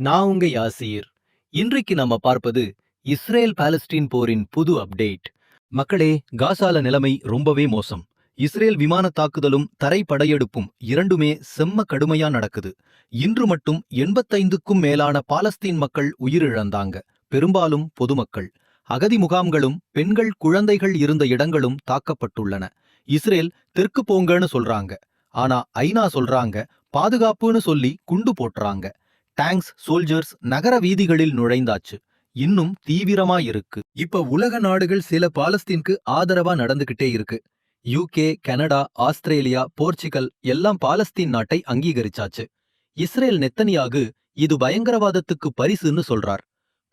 நான் உங்க யாசீர். இன்றைக்கு நம்ம பார்ப்பது இஸ்ரேல் பாலஸ்டீன் போரின் புது அப்டேட். மக்களே காசால நிலைமை ரொம்பவே மோசம். இஸ்ரேல் விமான தாக்குதலும் தரை படையெடுப்பும் இரண்டுமே செம்ம கடுமையா நடக்குது. இன்று மட்டும் எண்பத்தைந்துக்கும் மேலான பாலஸ்தீன் மக்கள் உயிரிழந்தாங்க. பெரும்பாலும் பொதுமக்கள். அகதி முகாம்களும் பெண்கள் குழந்தைகள் இருந்த இடங்களும் தாக்கப்பட்டுள்ளன. இஸ்ரேல் தெற்கு போங்கன்னு சொல்றாங்க. ஆனா ஐநா சொல்றாங்க பாதுகாப்புன்னு சொல்லி குண்டு போட்டுறாங்க டேங்க்ஸ் சோல்ஜர்ஸ் நகர வீதிகளில் நுழைந்தாச்சு. இன்னும் தீவிரமா இருக்கு இப்ப உலக நாடுகள் சில பாலஸ்தீனுக்கு ஆதரவா நடந்துகிட்டே இருக்கு. யூகே கனடா ஆஸ்திரேலியா போர்ச்சுகல் எல்லாம் பாலஸ்தீன் நாட்டை அங்கீகரிச்சாச்சு. இஸ்ரேல் நெத்தனியாகு இது பயங்கரவாதத்துக்கு பரிசுன்னு சொல்றார்.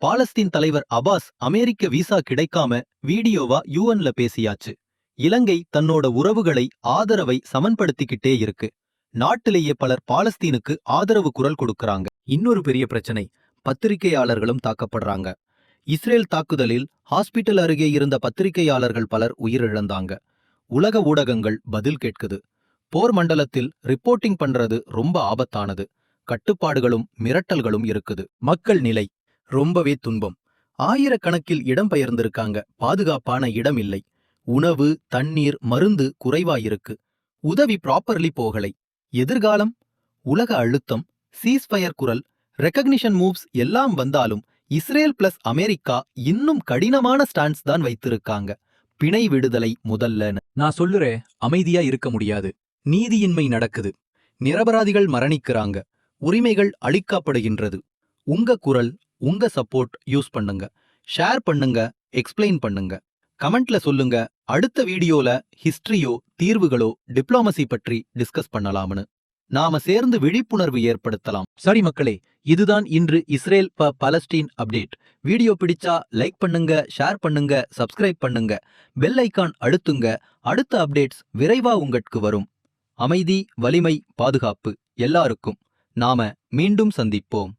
பாலஸ்தீன் தலைவர் அபாஸ் அமெரிக்க விசா கிடைக்காம வீடியோவா யூஎன்ல பேசியாச்சு. இலங்கை தன்னோட உறவுகளை ஆதரவை சமன்படுத்திக்கிட்டே இருக்கு. நாட்டிலேயே பலர் பாலஸ்தீனுக்கு ஆதரவு குரல் கொடுக்கறாங்க. இன்னொரு பெரிய பிரச்சனை பத்திரிகையாளர்களும் தாக்கப்படுறாங்க. இஸ்ரேல் தாக்குதலில் ஹாஸ்பிட்டல் அருகே இருந்த பத்திரிகையாளர்கள் பலர் உயிரிழந்தாங்க. உலக ஊடகங்கள் பதில் கேட்குது. போர் மண்டலத்தில் ரிப்போர்ட்டிங் பண்றது ரொம்ப ஆபத்தானது. கட்டுப்பாடுகளும் மிரட்டல்களும் இருக்குது. மக்கள் நிலை ரொம்பவே துன்பம். ஆயிரக்கணக்கில் இடம் பெயர்ந்திருக்காங்க. பாதுகாப்பான இடம் இல்லை. உணவு தண்ணீர் மருந்து குறைவாயிருக்கு உதவி ப்ராப்பர்லி போகலை. எதிர்காலம்? உலக அழுத்தம்? சீஸ்ஃபயர் குரல் ரெக்கக்னிஷன் மூவ்ஸ் எல்லாம் வந்தாலும் இஸ்ரேல் பிளஸ் அமெரிக்கா இன்னும் கடினமான ஸ்டாண்ட்ஸ் தான் வைத்திருக்காங்க. பிணை விடுதலை முதல்லன்னு. நான் சொல்லுறேன் அமைதியா இருக்க முடியாது. நீதியின்மை நடக்குது. நிரபராதிகள் மரணிக்கிறாங்க. உரிமைகள் அளிக்கப்படுகின்றது உங்க குரல் உங்க சப்போர்ட் யூஸ் பண்ணுங்க. ஷேர் பண்ணுங்க எக்ஸ்பிளைன் பண்ணுங்க. கமெண்ட்ல சொல்லுங்க அடுத்த வீடியோல ஹிஸ்டரியோ தீர்வுகளோ டிப்ளோமசி பற்றி டிஸ்கஸ் பண்ணலாம்னு. நாம சேர்ந்து விழிப்புணர்வு ஏற்படுத்தலாம். சரி மக்களே இதுதான் இன்று இஸ்ரேல் ப பலஸ்டீன் அப்டேட். வீடியோ பிடிச்சா லைக் பண்ணுங்க ஷேர் பண்ணுங்க சப்ஸ்கிரைப் பண்ணுங்க பெல் ஐக்கான் அழுத்துங்க. அடுத்த அப்டேட்ஸ் விரைவா உங்களுக்கு வரும். அமைதி வலிமை பாதுகாப்பு எல்லாருக்கும். நாம மீண்டும் சந்திப்போம்.